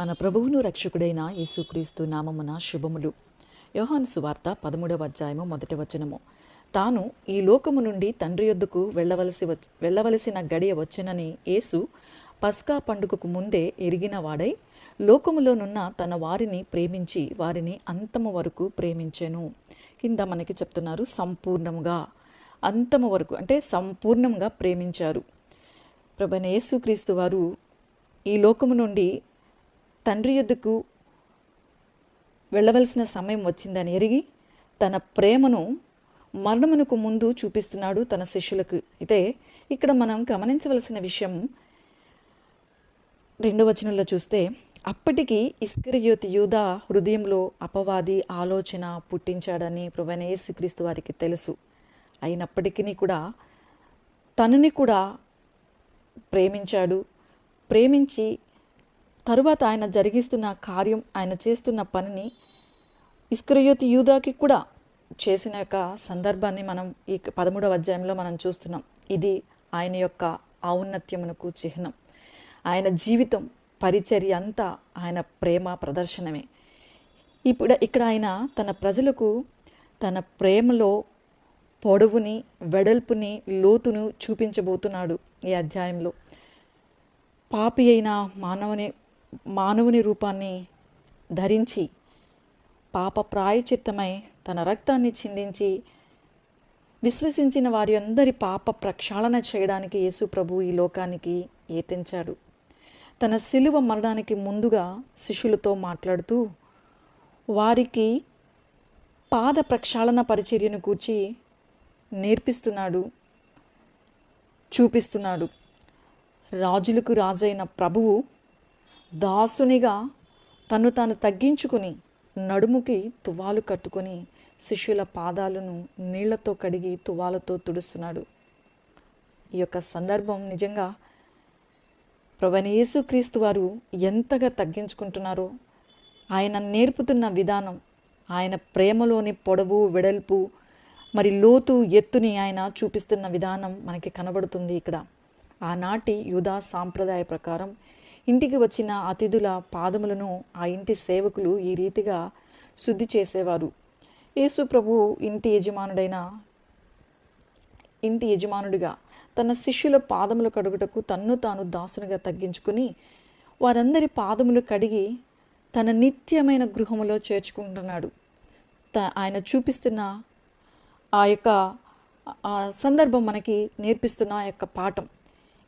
మన ప్రభువును రక్షకుడైన యేసుక్రీస్తు నామమున శుభములు. యోహాను సువార్త పదమూడవ అధ్యాయము మొదటి వచనము. తాను ఈ లోకము నుండి తండ్రి యొద్దకు వెళ్ళవలసి వచ్ వెళ్ళవలసిన గడియ వచ్చెనని యేసు పస్కా పండుగకు ముందే ఎరిగిన వాడై లోకములోనున్న తన వారిని ప్రేమించి వారిని అంతము వరకు ప్రేమించెను. కింద మనకి చెప్తున్నారు సంపూర్ణముగా అంతము వరకు అంటే సంపూర్ణంగా ప్రేమించారు. ప్రభైన యేసుక్రీస్తు వారు ఈ లోకము నుండి తండ్రి యుద్ధకు వెళ్ళవలసిన సమయం వచ్చిందని ఎరిగి తన ప్రేమను మరణమునకు ముందు చూపిస్తున్నాడు తన శిష్యులకు. అయితే ఇక్కడ మనం గమనించవలసిన విషయం రెండవ వచనంలో చూస్తే అప్పటికి ఇస్కరియోతి యూద హృదయంలో అపవాది ఆలోచన పుట్టించాడని ప్రభువైన యేసుక్రీస్తు వారికి తెలుసు. అయినప్పటికీ కూడా తనని కూడా ప్రేమించాడు. ప్రేమించి తరువాత ఆయన జరిగిస్తున్న కార్యం ఆయన చేస్తున్న పనిని ఇస్క్రయోతి యూదాకి కూడా చేసిన యొక్క సందర్భాన్ని మనం ఈ పదమూడవ అధ్యాయంలో మనం చూస్తున్నాం. ఇది ఆయన యొక్క ఔన్నత్యమునకు చిహ్నం. ఆయన జీవితం పరిచర్య అంతా ఆయన ప్రేమ ప్రదర్శనమే. ఇప్పుడు ఇక్కడ ఆయన తన ప్రజలకు తన ప్రేమలో పొడవుని వెడల్పుని లోతును చూపించబోతున్నాడు ఈ అధ్యాయంలో. పాపి అయిన మానవుని మానవుని రూపాన్ని ధరించి పాప ప్రాయచిత్తమై తన రక్తాన్ని చిందించి విశ్వసించిన వారి అందరి పాప ప్రక్షాళన చేయడానికి యేసు ప్రభు ఈ లోకానికి ఏతించాడు తన శిలువ మరణానికి ముందుగా శిష్యులతో మాట్లాడుతూ వారికి పాద ప్రక్షాళన పరిచర్యను కూర్చి నేర్పిస్తున్నాడు చూపిస్తున్నాడు. రాజులకు రాజైన ప్రభువు దాసునిగా తను తాను తగ్గించుకుని నడుముకి తువాలు కట్టుకొని శిష్యుల పాదాలను నీళ్ళతో కడిగి తువాలతో తుడుస్తున్నాడు. ఈ యొక్క సందర్భం నిజంగా ప్రభైన యేసుక్రీస్తు వారు ఎంతగా తగ్గించుకుంటున్నారో ఆయన నేర్పుతున్న విధానం ఆయన ప్రేమలోని పొడవు వెడల్పు మరి లోతు ఎత్తుని ఆయన చూపిస్తున్న విధానం మనకి కనబడుతుంది ఇక్కడ. ఆనాటి యూదా సాంప్రదాయ ప్రకారం ఇంటికి వచ్చిన అతిథుల పాదములను ఆ ఇంటి సేవకులు ఈ రీతిగా శుద్ధి చేసేవారు. యేసు ప్రభు ఇంటి యజమానుడైన ఇంటి యజమానుడిగా తన శిష్యుల పాదములు కడుగుటకు తన్ను తాను దాసునిగా తగ్గించుకుని వారందరి పాదములు కడిగి తన నిత్యమైన గృహములో చేర్చుకుంటున్నాడు. త ఆయన చూపిస్తున్న ఆ యొక్క ఆ సందర్భం మనకి నేర్పిస్తున్న ఆ యొక్క పాఠం.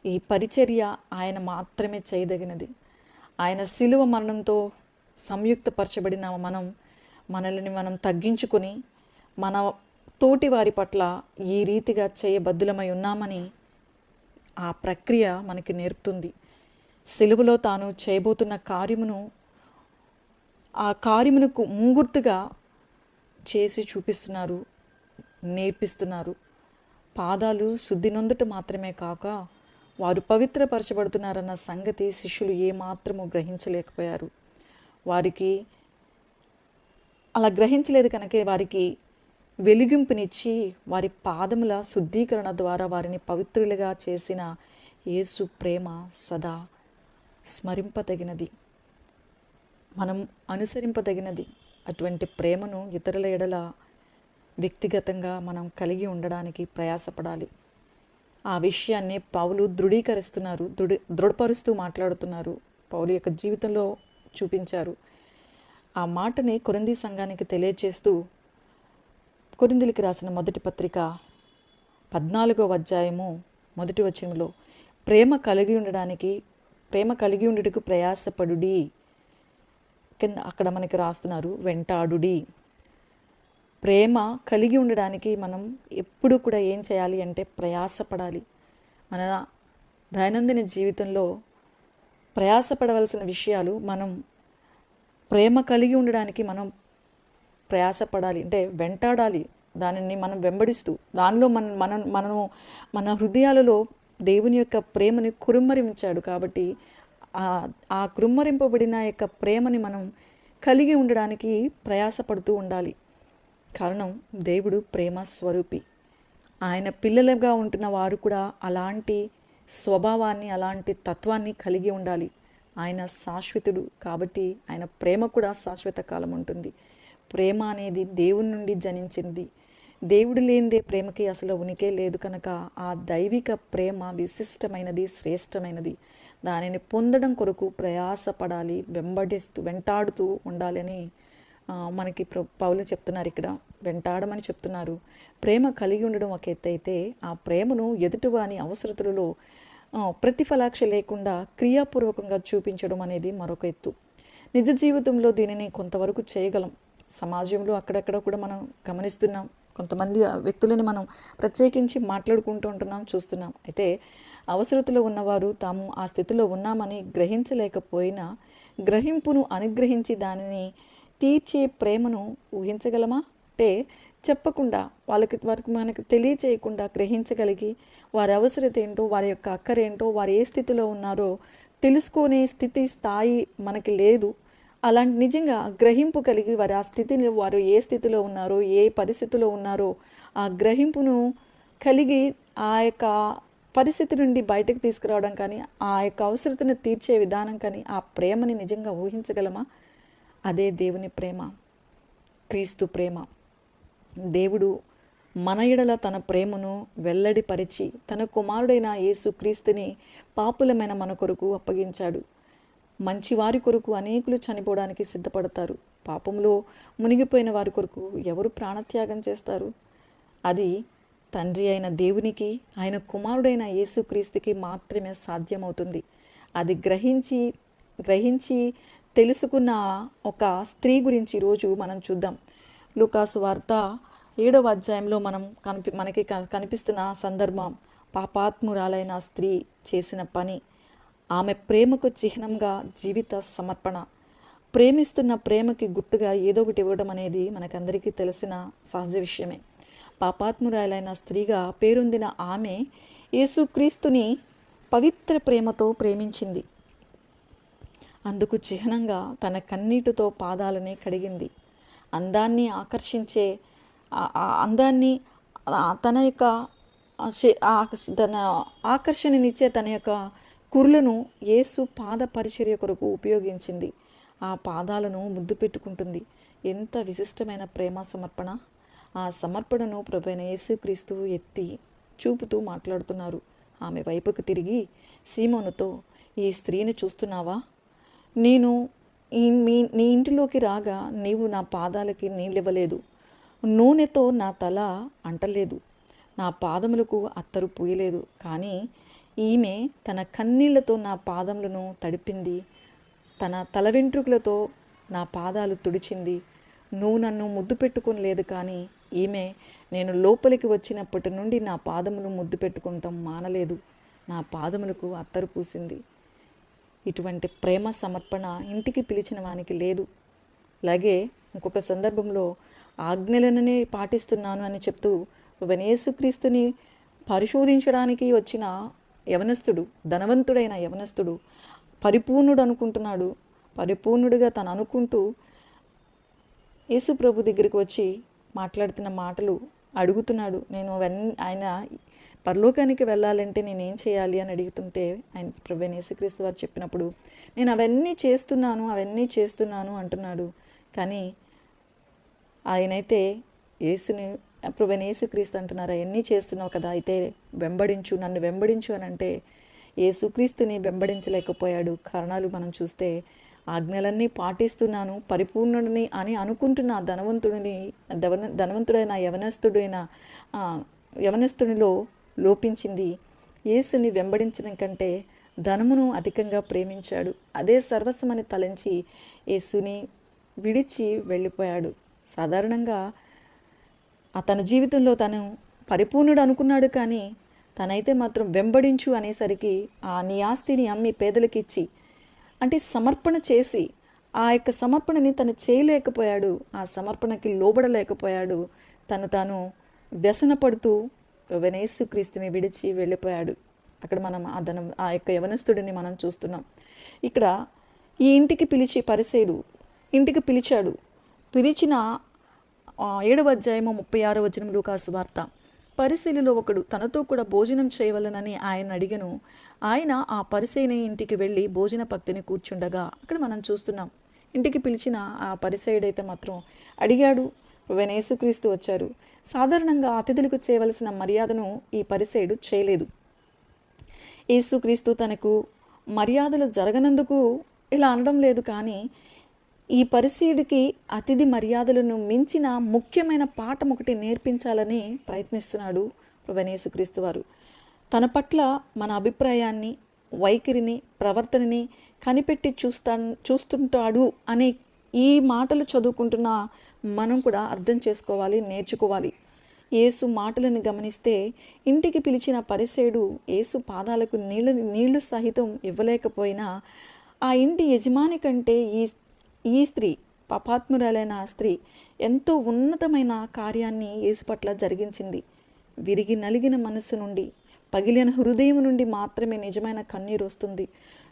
ఈ పరిచర్య ఆయన మాత్రమే చేయదగినది. ఆయన శిలువ మరణంతో సంయుక్తపరచబడిన మనం మనల్ని మనం తగ్గించుకొని మన తోటి వారి పట్ల ఈ రీతిగా చేయబద్దులమై ఉన్నామని ఆ ప్రక్రియ మనకి నేర్పుతుంది. సిలువలో తాను చేయబోతున్న కార్యమును ఆ కార్యమునకు ముంగుర్తుగా చేసి చూపిస్తున్నారు నేర్పిస్తున్నారు. పాదాలు శుద్ధి నొందుట మాత్రమే కాక వారు పవిత్రపరచబడుతున్నారన్న సంగతి శిష్యులు ఏమాత్రము గ్రహించలేకపోయారు. వారికి అలా గ్రహించలేదు కనుక వారికి వెలిగింపునిచ్చి వారి పాదముల శుద్ధీకరణ ద్వారా వారిని పవిత్రులుగా చేసిన యేసు ప్రేమ సదా స్మరింపదగినది మనం అనుసరింపదగినది అటువంటి ప్రేమను ఇతరుల ఎడల వ్యక్తిగతంగా మనం కలిగి ఉండడానికి ప్రయాసపడాలి. ఆ విషయాన్ని పౌలు దృఢీకరిస్తున్నారు దృఢ దృఢపరుస్తూ మాట్లాడుతున్నారు. పౌలు యొక్క జీవితంలో చూపించారు. ఆ మాటని కొరింది సంఘానికి తెలియచేస్తూ కొరిందులకి రాసిన మొదటి పత్రిక పద్నాలుగో అధ్యాయము మొదటి వచనంలో ప్రేమ కలిగి ఉండడానికి ప్రేమ కలిగి ఉండుటకు ప్రయాసపడుడి కింద అక్కడ మనకి రాస్తున్నారు వెంటాడుడి ప్రేమ కలిగి ఉండడానికి మనం ఎప్పుడు కూడా ఏం చేయాలి అంటే ప్రయాసపడాలి. మన దైనందిన జీవితంలో ప్రయాసపడవలసిన విషయాలు మనం ప్రేమ కలిగి ఉండడానికి మనం ప్రయాసపడాలి. అంటే వెంటాడాలి. దానిని మనం వెంబడిస్తూ దానిలో మన మన మనము మన హృదయాలలో దేవుని యొక్క ప్రేమని కురుమ్మరించాడు కాబట్టి ఆ కురుమ్మరింపబడిన యొక్క ప్రేమని మనం కలిగి ఉండడానికి ప్రయాసపడుతూ ఉండాలి. కారణం దేవుడు ప్రేమ స్వరూపి. ఆయన పిల్లలుగా ఉంటున్న వారు కూడా అలాంటి స్వభావాన్ని అలాంటి తత్వాన్ని కలిగి ఉండాలి. ఆయన శాశ్వతుడు కాబట్టి ఆయన ప్రేమ కూడా శాశ్వత కాలం ఉంటుంది. ప్రేమ అనేది దేవుని నుండి జనించింది దేవుడు లేనిదే ప్రేమకి అసలు ఉనికే లేదు కనుక ఆ దైవిక ప్రేమ విశిష్టమైనది శ్రేష్టమైనది. దానిని పొందడం కొరకు ప్రయాసపడాలి వెంబడిస్తూ వెంటాడుతూ ఉండాలని మనకి ప్ర- పౌలు చెప్తున్నారు ఇక్కడ వెంటాడమని చెప్తున్నారు. ప్రేమ కలిగి ఉండడం ఒక ఎత్తు అయితే ఆ ప్రేమను ఎదుటివాని అవసరతలలో ప్రతిఫలాక్ష లేకుండా క్రియాపూర్వకంగా చూపించడం అనేది మరొక ఎత్తు. నిజ జీవితంలో దీనిని కొంతవరకు చేయగలం. సమాజంలో అక్కడక్కడ కూడా మనం గమనిస్తున్నాం. కొంతమంది వ్యక్తులని వ్యక్తులను మనం ప్రత్యేకించి మాట్లాడుకుంటూ ఉంటున్నాం చూస్తున్నాం. అయితే అవసరతలో ఉన్నవారు తాము ఆ స్థితిలో ఉన్నామని గ్రహించలేకపోయినా గ్రహింపును అనుగ్రహించి దానిని తీర్చే ప్రేమను ఊహించగలమా? అంటే చెప్పకుండా వాళ్ళకి వారికి మనకు తెలియచేయకుండా గ్రహించగలిగి వారి అవసరత ఏంటో వారి యొక్క అక్కరేంటో వారు ఏ స్థితిలో ఉన్నారో తెలుసుకునే స్థితి స్థాయి మనకి లేదు. అలాంటి నిజంగా గ్రహింపు కలిగి వారి ఆ స్థితిని వారు ఏ స్థితిలో ఉన్నారో ఏ పరిస్థితిలో ఉన్నారో ఆ గ్రహింపును కలిగి ఆ యొక్క పరిస్థితి నుండి బయటకు తీసుకురావడం కానీ ఆ యొక్క అవసరతను తీర్చే విధానం కానీ ఆ ప్రేమని నిజంగా ఊహించగలమా? అదే దేవుని ప్రేమ క్రీస్తు ప్రేమ. దేవుడు మన ఎడల తన ప్రేమను వెల్లడిపరిచి తన కుమారుడైన యేసు క్రీస్తుని పాపులమైన మన కొరకు అప్పగించాడు. మంచివారి కొరకు అనేకులు చనిపోవడానికి సిద్ధపడతారు. పాపంలో మునిగిపోయిన వారి కొరకు ఎవరు ప్రాణత్యాగం చేస్తారు? అది తండ్రి అయిన దేవునికి ఆయన కుమారుడైన యేసుక్రీస్తుకి మాత్రమే సాధ్యమవుతుంది. అది గ్రహించి గ్రహించి తెలుసుకున్న ఒక స్త్రీ గురించి ఈరోజు మనం చూద్దాం. లూకాసు వార్త ఏడవ అధ్యాయంలో మనం కనిపి మనకి క- కనిపిస్తున్న సందర్భం. పాపాత్మురాలైన స్త్రీ చేసిన పని. ఆమె ప్రేమకు చిహ్నంగా జీవిత సమర్పణ. ప్రేమిస్తున్న ప్రేమకి గుర్తుగా ఏదో ఒకటి ఇవ్వడం అనేది మనకందరికీ తెలిసిన సహజ విషయమే. పాపాత్మురాలైన స్త్రీగా పేరొందిన ఆమె యేసుక్రీస్తుని పవిత్ర ప్రేమతో ప్రేమించింది. అందుకు చిహ్నంగా తన కన్నీటితో పాదాలని కడిగింది. అందాన్ని ఆకర్షించే ఆ- అందాన్ని తన యొక్క తన ఆకర్షణనిచ్చే తన యొక్క కురులను యేసు పాద పరిచర్య కొరకు ఉపయోగించింది. ఆ పాదాలను ముద్దు పెట్టుకుంటుంది. ఎంత విశిష్టమైన ప్రేమ సమర్పణ. ఆ సమర్పణను ప్రభైన యేసుక్రీస్తు ఎత్తి చూపుతూ మాట్లాడుతున్నారు. ఆమె వైపుకు తిరిగి సీమోనుతో ఈ స్త్రీని చూస్తున్నావా? నేను ఈ మీ నీ ఇంటిలోకి రాగా నీవు నా పాదాలకి నీళ్ళివ్వలేదు. నూనెతో నా తల అంటలేదు. నా పాదములకు అత్తరు పూయలేదు. కానీ ఈమె తన కన్నీళ్ళతో నా పాదములను తడిపింది. తన తల వెంట్రుకలతో నా పాదాలు తుడిచింది. నువ్వు నన్ను ముద్దు పెట్టుకుని లేదు కానీ ఈమె నేను లోపలికి వచ్చినప్పటి నుండి నా పాదములు ముద్దు పెట్టుకుంటాం మానలేదు. నా పాదములకు అత్తరు పూసింది. ఇటువంటి ప్రేమ సమర్పణ ఇంటికి పిలిచిన వానికి లేదు. అలాగే ఇంకొక సందర్భంలో ఆజ్ఞలననే పాటిస్తున్నాను అని చెప్తూ యేసుక్రీస్తుని పరిశోధించడానికి వచ్చిన యవనస్తుడు ధనవంతుడైన యవనస్తుడు పరిపూర్ణుడు అనుకుంటున్నాడు పరిపూర్ణుడిగా తను అనుకుంటూ యేసు ప్రభు దగ్గరికి వచ్చి మాట్లాడుతున్న మాటలు అడుగుతున్నాడు. నేను అవన్నీ ఆయన పరలోకానికి వెళ్ళాలంటే నేను ఏం చేయాలి అని అడుగుతుంటే ఆయన ప్రభు యేసుక్రీస్తు వారు చెప్పినప్పుడు నేను అవన్నీ చేస్తున్నాను అవన్నీ చేస్తున్నాను అంటున్నాడు. కానీ ఆయనైతే యేసుని ప్రభు యేసుక్రీస్తు అంటున్నారు అవన్నీ చేస్తున్నావు కదా అయితే వెంబడించు నన్ను వెంబడించు అని అంటే యేసుక్రీస్తుని వెంబడించలేకపోయాడు. కారణాలు మనం చూస్తే ఆజ్ఞలన్నీ పాటిస్తున్నాను పరిపూర్ణుడిని అని అనుకుంటున్న ధనవంతుడిని ధవన ధనవంతుడైన యవనస్తుడైన యవనస్తునిలో లోపించింది. యేసుని వెంబడించడం కంటే ధనమును అధికంగా ప్రేమించాడు. అదే సర్వస్వమని తలంచి యేసుని విడిచి వెళ్ళిపోయాడు. సాధారణంగా ఆ తన జీవితంలో తను పరిపూర్ణుడు అనుకున్నాడు కానీ తనైతే మాత్రం వెంబడించు అనేసరికి ఆ నీ ఆస్తిని అమ్మి పేదలకిచ్చి అంటే సమర్పణ చేసి ఆ యొక్క సమర్పణని తను చేయలేకపోయాడు ఆ సమర్పణకి లోబడలేకపోయాడు తను తాను వ్యసనపడుతూ క్రీస్తుని విడిచి వెళ్ళిపోయాడు. అక్కడ మనం ఆ ధనం ఆ యొక్క యవనస్తుడిని మనం చూస్తున్నాం. ఇక్కడ ఈ ఇంటికి పిలిచి పరిసేడు ఇంటికి పిలిచాడు. పిలిచిన ఏడవ అధ్యాయము ముప్పై ఆరో వచనం లూకాసు వార్త. పరిశీలిలో ఒకడు తనతో కూడా భోజనం చేయవలనని ఆయన అడిగను. ఆయన ఆ పరిసైని ఇంటికి వెళ్ళి భోజన పక్తిని కూర్చుండగా అక్కడ మనం చూస్తున్నాం. ఇంటికి పిలిచిన ఆ పరిసయుడైతే మాత్రం అడిగాడు. వెనేసుక్రీస్తు వచ్చారు. సాధారణంగా అతిథులకు చేయవలసిన మర్యాదను ఈ పరిసయుడు చేయలేదు. యేసుక్రీస్తు తనకు మర్యాదలు జరగనందుకు ఇలా అనడం లేదు కానీ ఈ పరిశీడికి అతిథి మర్యాదలను మించిన ముఖ్యమైన పాఠం ఒకటి నేర్పించాలని ప్రయత్నిస్తున్నాడు ప్రభనేసుక్రీస్తు వారు. తన పట్ల మన అభిప్రాయాన్ని వైఖరిని ప్రవర్తనని కనిపెట్టి చూస్తా చూస్తుంటాడు అనే ఈ మాటలు చదువుకుంటున్న మనం కూడా అర్థం చేసుకోవాలి నేర్చుకోవాలి. యేసు మాటలను గమనిస్తే ఇంటికి పిలిచిన పరిసేడు యేసు పాదాలకు నీళ్ళ నీళ్ళు సహితం ఇవ్వలేకపోయినా ఆ ఇంటి యజమాని కంటే ఈ ఈ స్త్రీ పాపాత్మురాలైన ఆ స్త్రీ ఎంతో ఉన్నతమైన కార్యాన్ని యేసు పట్ల జరిగించింది. విరిగి నలిగిన మనస్సు నుండి పగిలిన హృదయం నుండి మాత్రమే నిజమైన కన్నీరు వస్తుంది.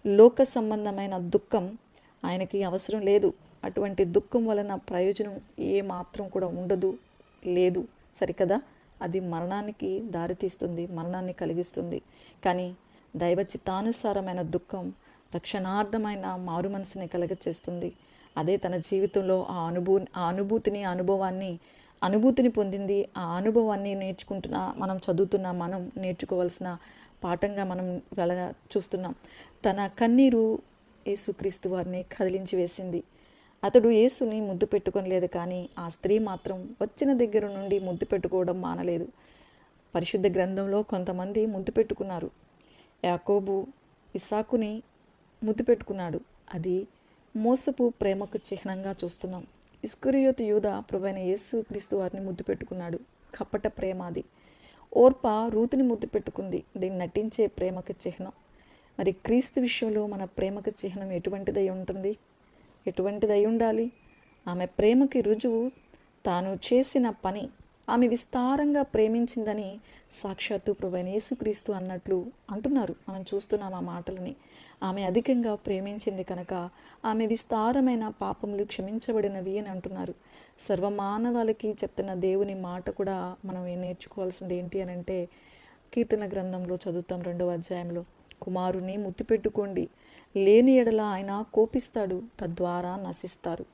లోక సంబంధమైన దుఃఖం ఆయనకి అవసరం లేదు. అటువంటి దుఃఖం వలన ప్రయోజనం ఏ మాత్రం కూడా ఉండదు లేదు. సరికదా? అది మరణానికి దారితీస్తుంది మరణాన్ని కలిగిస్తుంది. కానీ దైవ చిత్తానుసారమైన దుఃఖం రక్షణార్థమైన మారు మనసుని కలగచేస్తుంది. అదే తన జీవితంలో ఆ అనుభూ ఆ అనుభూతిని అనుభవాన్ని అనుభూతిని పొందింది. ఆ అనుభవాన్ని నేర్చుకుంటున్న మనం చదువుతున్న మనం నేర్చుకోవాల్సిన పాఠంగా మనం వెళ్ళ చూస్తున్నాం. తన కన్నీరు యేసుక్రీస్తు వారిని కదిలించి వేసింది. అతడు యేసుని ముద్దు పెట్టుకొనలేదు కానీ ఆ స్త్రీ మాత్రం వచ్చిన దగ్గర నుండి ముద్దు పెట్టుకోవడం మానలేదు. పరిశుద్ధ గ్రంథంలో కొంతమంది ముద్దు పెట్టుకున్నారు. యాకోబు ఇసాకుని ముద్దు పెట్టుకున్నాడు. అది మోసపు ప్రేమకు చిహ్నంగా చూస్తున్నాం. ఇస్కురియోతు యూద ప్రభైన యేసు క్రీస్తు వారిని ముద్దు పెట్టుకున్నాడు. కపట ప్రేమ అది. ఓర్ప రూతుని ముద్దు పెట్టుకుంది. దీన్ని నటించే ప్రేమకు చిహ్నం. మరి క్రీస్తు విషయంలో మన ప్రేమకు చిహ్నం ఎటువంటిదై ఉంటుంది? ఎటువంటిదై ఉండాలి? ఆమె ప్రేమకి రుజువు తాను చేసిన పని ఆమె విస్తారంగా ప్రేమించిందని సాక్షాత్తు ప్రభైన యేసుక్రీస్తు అన్నట్లు అంటున్నారు. మనం చూస్తున్నాం ఆ మాటలని. ఆమె అధికంగా ప్రేమించింది కనుక ఆమె విస్తారమైన పాపములు క్షమించబడినవి అని అంటున్నారు. సర్వమానవాళికి చెప్తున్న దేవుని మాట కూడా మనం నేర్చుకోవాల్సింది ఏంటి అని అంటే కీర్తన గ్రంథంలో చదువుతాం రెండవ అధ్యాయంలో. కుమారుని ముత్తిపెట్టుకోండి లేని ఎడల ఆయన కోపిస్తాడు తద్వారా నశిస్తారు.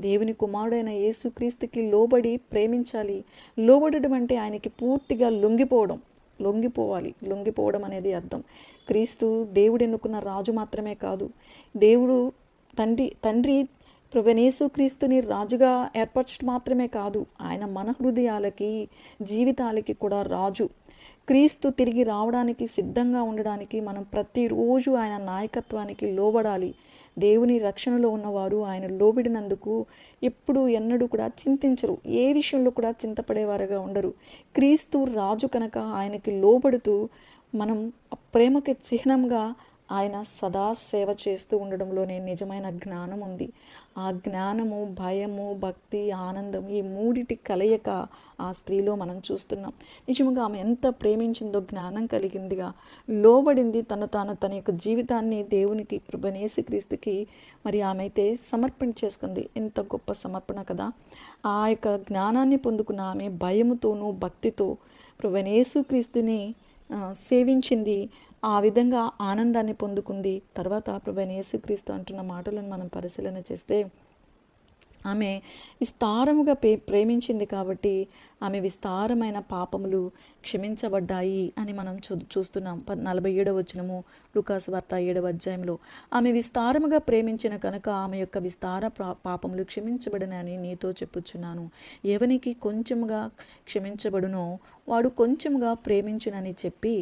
దేవుని కుమారుడైన యేసుక్రీస్తుకి లోబడి ప్రేమించాలి. లోబడడం అంటే ఆయనకి పూర్తిగా లొంగిపోవడం. లొంగిపోవాలి. లొంగిపోవడం అనేది అర్థం. క్రీస్తు దేవుడు ఎన్నుకున్న రాజు మాత్రమే కాదు. దేవుడు తండ్రి తండ్రి క్రీస్తుని రాజుగా ఏర్పరచడం మాత్రమే కాదు. ఆయన మన హృదయాలకి జీవితాలకి కూడా రాజు. క్రీస్తు తిరిగి రావడానికి సిద్ధంగా ఉండడానికి మనం ప్రతిరోజు ఆయన నాయకత్వానికి లోబడాలి. దేవుని రక్షణలో ఉన్నవారు ఆయన లోబడినందుకు ఎప్పుడు ఎన్నడూ కూడా చింతించరు. ఏ విషయంలో కూడా చింతపడేవారుగా ఉండరు. క్రీస్తు రాజు కనుక ఆయనకి లోబడుతూ మనం ప్రేమకి చిహ్నంగా ఆయన సదా సేవ చేస్తూ ఉండడంలోనే నిజమైన జ్ఞానం ఉంది. ఆ జ్ఞానము భయము భక్తి ఆనందం ఈ మూడిటి కలయిక ఆ స్త్రీలో మనం చూస్తున్నాం. నిజంగా ఆమె ఎంత ప్రేమించిందో జ్ఞానం కలిగిందిగా లోబడింది తను తాను తన యొక్క జీవితాన్ని దేవునికి ప్రభనేసి క్రీస్తుకి మరి ఆమె అయితే సమర్పణ చేసుకుంది. ఎంత గొప్ప సమర్పణ కదా. ఆ యొక్క జ్ఞానాన్ని పొందుకున్న ఆమె భయముతోనూ భక్తితో ప్రభనేసు క్రీస్తుని సేవించింది ఆ విధంగా ఆనందాన్ని పొందుకుంది. తర్వాత ప్రభు యేసుక్రీస్తు అంటున్న మాటలను మనం పరిశీలన చేస్తే ఆమె విస్తారముగా పే ప్రేమించింది కాబట్టి ఆమె విస్తారమైన పాపములు క్షమించబడ్డాయి అని మనం చూ చూస్తున్నాం. నలభై ఏడవ వచనము లుకాసు వార్త ఏడవ అధ్యాయంలో ఆమె విస్తారముగా ప్రేమించిన కనుక ఆమె యొక్క విస్తార పాపములు క్షమించబడనని నీతో చెప్పుచున్నాను. ఎవనికి కొంచెముగా క్షమించబడునో వాడు కొంచెముగా ప్రేమించునని చెప్పి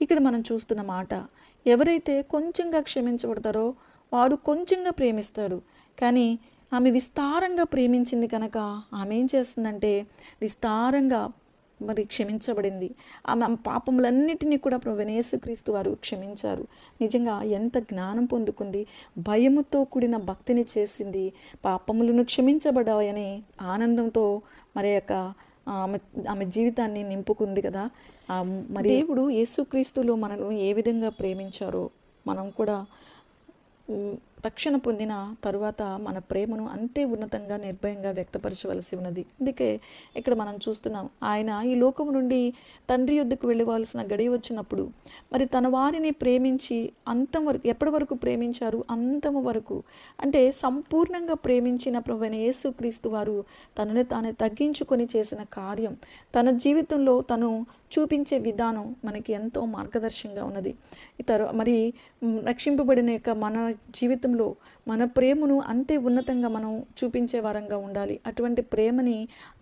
ఇక్కడ మనం చూస్తున్న మాట. ఎవరైతే కొంచెంగా క్షమించబడతారో వాడు కొంచెంగా ప్రేమిస్తాడు. కానీ ఆమె విస్తారంగా ప్రేమించింది కనుక ఆమె ఏం చేస్తుందంటే విస్తారంగా మరి క్షమించబడింది. ఆమె పాపములన్నిటినీ కూడా క్రీస్తు వారు క్షమించారు. నిజంగా ఎంత జ్ఞానం పొందుకుంది. భయముతో కూడిన భక్తిని చేసింది. పాపములను క్షమించబడాయని ఆనందంతో మరి యొక్క ఆమె ఆమె జీవితాన్ని నింపుకుంది కదా. మరి దేవుడు యేసుక్రీస్తులో మనల్ని ఏ విధంగా ప్రేమించారో మనం కూడా రక్షణ పొందిన తరువాత మన ప్రేమను అంతే ఉన్నతంగా నిర్భయంగా వ్యక్తపరచవలసి ఉన్నది. అందుకే ఇక్కడ మనం చూస్తున్నాం ఆయన ఈ లోకం నుండి తండ్రి యొద్దకు వెళ్ళవలసిన గడి వచ్చినప్పుడు మరి తన వారిని ప్రేమించి అంతం వరకు ఎప్పటి వరకు ప్రేమించారు? అంతము వరకు. అంటే సంపూర్ణంగా ప్రేమించిన ప్రభువైన యేసుక్రీస్తు వారు తనని తానే తగ్గించుకొని చేసిన కార్యం తన జీవితంలో తను చూపించే విధానం మనకి ఎంతో మార్గదర్శంగా ఉన్నది. ఇతర మరి రక్షింపబడిన యొక్క మన జీవితం జీవితంలో మన ప్రేమను అంతే ఉన్నతంగా మనం చూపించే వారంగా ఉండాలి. అటువంటి ప్రేమని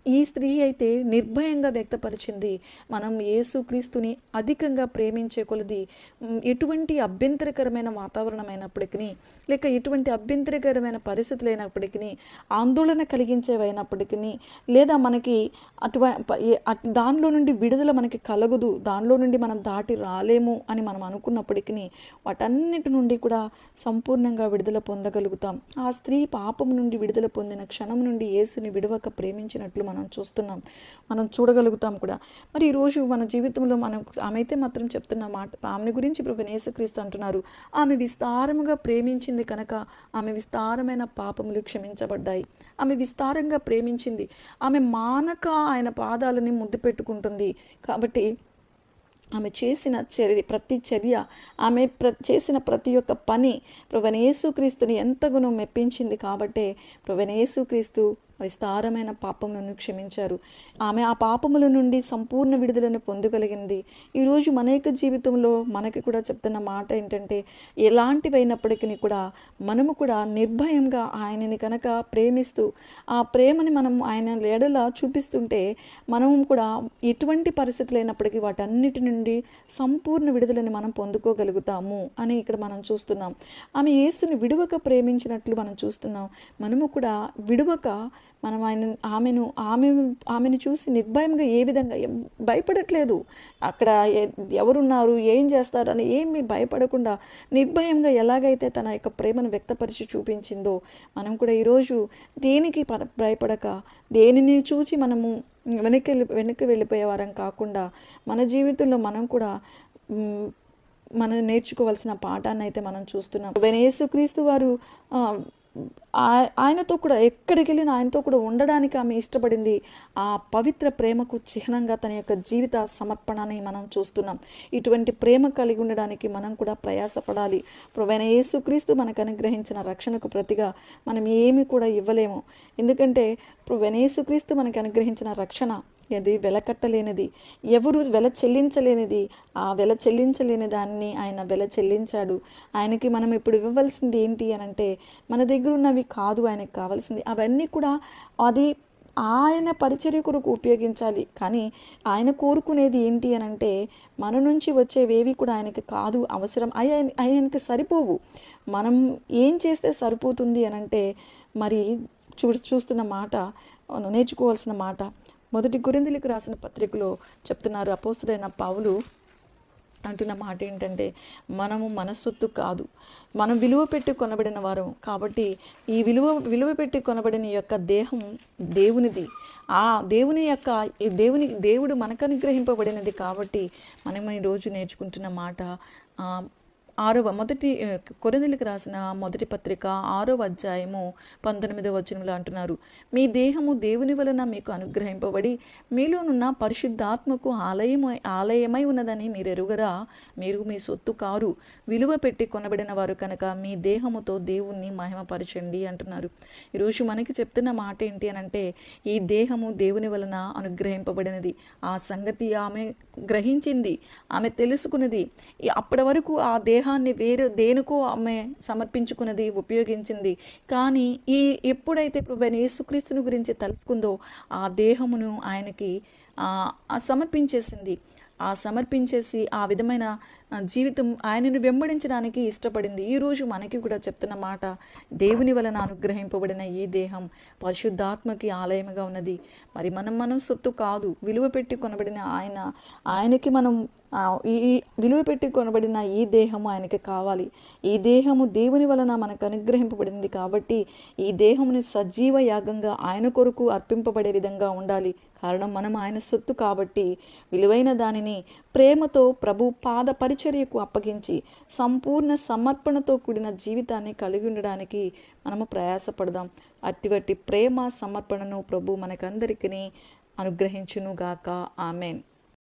ఈ స్త్రీ అయితే నిర్భయంగా వ్యక్తపరిచింది. మనం యేసుక్రీస్తుని అధికంగా ప్రేమించే కొలది ఎటువంటి అభ్యంతరకరమైన వాతావరణమైనప్పటికీ లేక ఎటువంటి అభ్యంతరకరమైన పరిస్థితులు అయినప్పటికీ ఆందోళన కలిగించేవైనప్పటికీ లేదా మనకి అటువంటి దానిలో నుండి విడుదల మనకి కలగదు దానిలో నుండి మనం దాటి రాలేము అని మనం అనుకున్నప్పటికీ వాటన్నిటి నుండి కూడా సంపూర్ణంగా విడుదల పొందగలుగుతాం. ఆ స్త్రీ పాపం నుండి విడుదల పొందిన క్షణం నుండి యేసుని విడవక ప్రేమించినట్లు మనం చూస్తున్నాం. మనం చూడగలుగుతాం కూడా. మరి ఈరోజు మన జీవితంలో మనం ఆమె అయితే మాత్రం చెప్తున్న మాట ఆమె గురించి ప్రభు యేసుక్రీస్తు అంటున్నారు. ఆమె విస్తారముగా ప్రేమించింది కనుక ఆమె విస్తారమైన పాపములు క్షమించబడ్డాయి. ఆమె విస్తారంగా ప్రేమించింది. ఆమె మానక ఆయన పాదాలని ముద్దు పెట్టుకుంటుంది. కాబట్టి ఆమె చేసిన చర్య ప్రతి చర్య ఆమె ప్ర చేసిన ప్రతి ఒక్క పని ప్రవణ యేసుక్రీస్తుని ఎంతగానో మెప్పించింది కాబట్టే ప్రవణ యేసుక్రీస్తు విస్తారమైన పాపములను క్షమించారు. ఆమె ఆ పాపముల నుండి సంపూర్ణ విడుదలను పొందగలిగింది. ఈరోజు మన యొక్క జీవితంలో మనకి కూడా చెప్తున్న మాట ఏంటంటే ఎలాంటివైనప్పటికీ కూడా మనము కూడా నిర్భయంగా ఆయనని కనుక ప్రేమిస్తూ ఆ ప్రేమని మనం ఆయన లేడలా చూపిస్తుంటే మనము కూడా ఎటువంటి పరిస్థితులు అయినప్పటికీ వాటన్నిటి నుండి సంపూర్ణ విడుదలని మనం పొందుకోగలుగుతాము అని ఇక్కడ మనం చూస్తున్నాం. ఆమె యేసుని విడువక ప్రేమించినట్లు మనం చూస్తున్నాం. మనము కూడా విడువక మనం ఆయన ఆమెను ఆమె ఆమెను చూసి నిర్భయంగా ఏ విధంగా భయపడట్లేదు. అక్కడ ఎవరున్నారు ఏం చేస్తారు అని ఏమీ భయపడకుండా నిర్భయంగా ఎలాగైతే తన యొక్క ప్రేమను వ్యక్తపరిచి చూపించిందో మనం కూడా ఈరోజు దేనికి భయపడక దేనిని చూసి మనము వెనక్కి వెళ్ళి వెనక్కి వెళ్ళిపోయే వారం కాకుండా మన జీవితంలో మనం కూడా మనం నేర్చుకోవాల్సిన పాఠాన్ని అయితే మనం చూస్తున్నాం. వెనేసుక్రీస్తు వారు ఆయనతో కూడా ఎక్కడికి వెళ్ళినా ఆయనతో కూడా ఉండడానికి ఆమె ఇష్టపడింది. ఆ పవిత్ర ప్రేమకు చిహ్నంగా తన యొక్క జీవిత సమర్పణని మనం చూస్తున్నాం. ఇటువంటి ప్రేమ కలిగి ఉండడానికి మనం కూడా ప్రయాసపడాలి. ప్రవైన యేసుక్రీస్తు మనకు అనుగ్రహించిన రక్షణకు ప్రతిగా మనం ఏమి కూడా ఇవ్వలేము. ఎందుకంటే ప్రొవైన యేసుక్రీస్తు మనకు అనుగ్రహించిన రక్షణ అది వెలకట్టలేనిది ఎవరు వెల చెల్లించలేనిది ఆ వెల చెల్లించలేని దాన్ని ఆయన వెల చెల్లించాడు. ఆయనకి మనం ఇప్పుడు ఇవ్వవలసింది ఏంటి అని అంటే మన దగ్గర ఉన్నవి కాదు ఆయనకు కావాల్సింది. అవన్నీ కూడా అది ఆయన పరిచర్య కొరకు ఉపయోగించాలి. కానీ ఆయన కోరుకునేది ఏంటి అని అంటే మన నుంచి వచ్చేవేవి కూడా ఆయనకి కాదు అవసరం అయ్యి ఆయనకి సరిపోవు. మనం ఏం చేస్తే సరిపోతుంది అని అంటే మరి చూ చూస్తున్న మాట నేర్చుకోవాల్సిన మాట మొదటి గురిందులకు రాసిన పత్రికలో చెప్తున్నారు అపోసుడైన పావులు అంటున్న మాట ఏంటంటే మనము మనస్సొత్తు కాదు. మనం విలువ పెట్టి కొనబడిన వారం. కాబట్టి ఈ విలువ విలువ పెట్టి కొనబడిన ఈ యొక్క దేహం దేవునిది. ఆ దేవుని యొక్క ఈ దేవుని దేవుడు మనకు అనుగ్రహింపబడినది కాబట్టి మనం ఈరోజు నేర్చుకుంటున్న మాట ఆరవ మొదటి కొరిందులకు రాసిన మొదటి పత్రిక ఆరవ అధ్యాయము పంతొమ్మిదవ వచనంలో అంటున్నారు. మీ దేహము దేవుని వలన మీకు అనుగ్రహింపబడి మీలోనున్న పరిశుద్ధాత్మకు ఆలయమై ఆలయమై ఉన్నదని మీరు ఎరుగరా మీరు మీ సొత్తు కారు విలువ పెట్టి కొనబడిన వారు కనుక మీ దేహముతో దేవుణ్ణి మహిమపరచండి అంటున్నారు. ఈరోజు మనకి చెప్తున్న మాట ఏంటి అని అంటే ఈ దేహము దేవుని వలన అనుగ్రహింపబడినది. ఆ సంగతి ఆమె గ్రహించింది ఆమె తెలుసుకున్నది. ఈ అప్పటి వరకు ఆ దేహాన్ని వేరు దేనికో ఆమె సమర్పించుకున్నది ఉపయోగించింది. కానీ ఈ ఎప్పుడైతే ప్రభు యేసుక్రీస్తుని గురించి తెలుసుకుందో ఆ దేహమును ఆయనకి సమర్పించేసింది. ఆ సమర్పించేసి ఆ విధమైన జీవితం ఆయనను వెంబడించడానికి ఇష్టపడింది. ఈరోజు మనకి కూడా చెప్తున్న మాట దేవుని వలన అనుగ్రహింపబడిన ఈ దేహం పరిశుద్ధాత్మకి ఆలయముగా ఉన్నది. మరి మనం మనం సొత్తు కాదు. విలువ పెట్టి కొనబడిన ఆయన ఆయనకి మనం ఈ ఈ విలువ పెట్టి కొనబడిన ఈ దేహము ఆయనకి కావాలి. ఈ దేహము దేవుని వలన మనకు అనుగ్రహింపబడింది కాబట్టి ఈ దేహముని సజీవ యాగంగా ఆయన కొరకు అర్పింపబడే విధంగా ఉండాలి. కారణం మనం ఆయన సొత్తు కాబట్టి విలువైన దానిని ప్రేమతో ప్రభు పాద పరిచర్యకు అప్పగించి సంపూర్ణ సమర్పణతో కూడిన జీవితాన్ని కలిగి ఉండడానికి మనము ప్రయాసపడదాం. అటువంటి ప్రేమ సమర్పణను ప్రభు మనకందరికీ అనుగ్రహించునుగాక. ఆమెన్.